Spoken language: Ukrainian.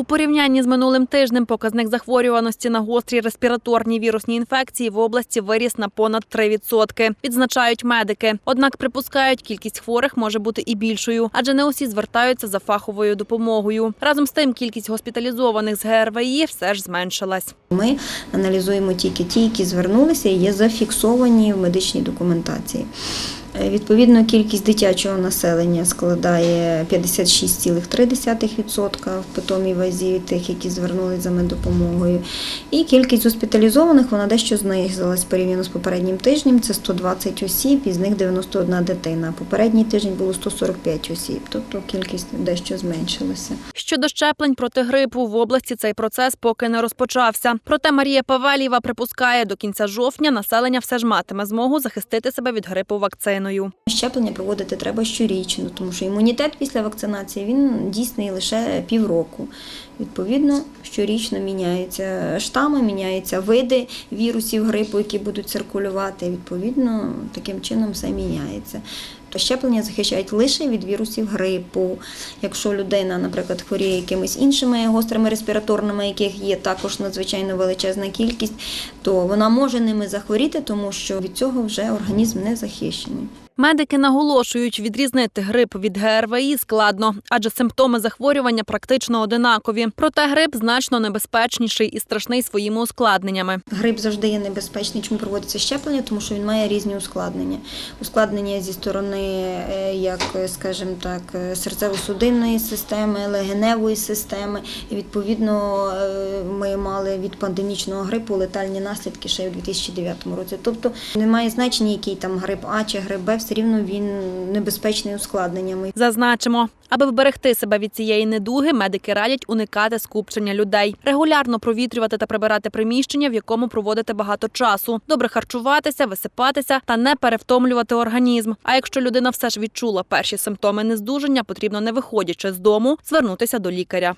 У порівнянні з минулим тижнем показник захворюваності на гострі респіраторні вірусні інфекції в області виріс на понад 3%, відзначають медики. Однак припускають, кількість хворих може бути і більшою, адже не усі звертаються за фаховою допомогою. Разом з тим, кількість госпіталізованих з ГРВІ все ж зменшилась. Ми аналізуємо тільки ті, які звернулися і є зафіксовані в медичній документації. Е, Відповідно, кількість дитячого населення складає 56,3% в питомій вазі тих, які звернулися за меддопомогою. І кількість госпіталізованих вона дещо знизилась порівняно з попереднім тижнем. Це 120 осіб, із них 91 дитина. Попередній тиждень було 145 осіб, тобто кількість дещо зменшилася. Щодо щеплень проти грипу в області цей процес поки не розпочався. Проте Марія Павелєва припускає, до кінця жовтня населення все ж матиме змогу захистити себе від грипу вакциною. Щеплення проводити треба щорічно, тому що імунітет після вакцинації він дійсний лише півроку. Відповідно, щорічно міняються штами, міняються види вірусів грипу, які будуть циркулювати. Відповідно, таким чином все міняється. То щеплення захищають лише від вірусів грипу. Якщо людина, наприклад, хворіє якимись іншими гострими респіраторними, яких є також надзвичайно величезна кількість, то вона може ними захворіти, тому що від цього вже організм не захищений. Медики наголошують, відрізнити грип від ГРВІ складно, адже симптоми захворювання практично одинакові. Проте грип значно небезпечніший і страшний своїми ускладненнями. Грип завжди є небезпечний. Чому проводиться щеплення? Тому що він має різні ускладнення. Ускладнення зі сторони, е, як е, скажімо так, е, серцево-судинної системи, легеневої системи. І відповідно ми мали від пандемічного грипу летальні наслідки ще у 2009 році. Тобто немає значення, який там грип А чи грип Б, все рівно він небезпечний ускладненнями. Зазначимо, аби вберегти себе від цієї недуги, медики радять уникати скупчення людей, регулярно провітрювати та прибирати приміщення, в якому проводите багато часу, добре харчуватися, висипатися та не перевтомлювати організм. А якщо людина все ж відчула перші симптоми нездужання, потрібно не виходячи з дому, звернутися до лікаря.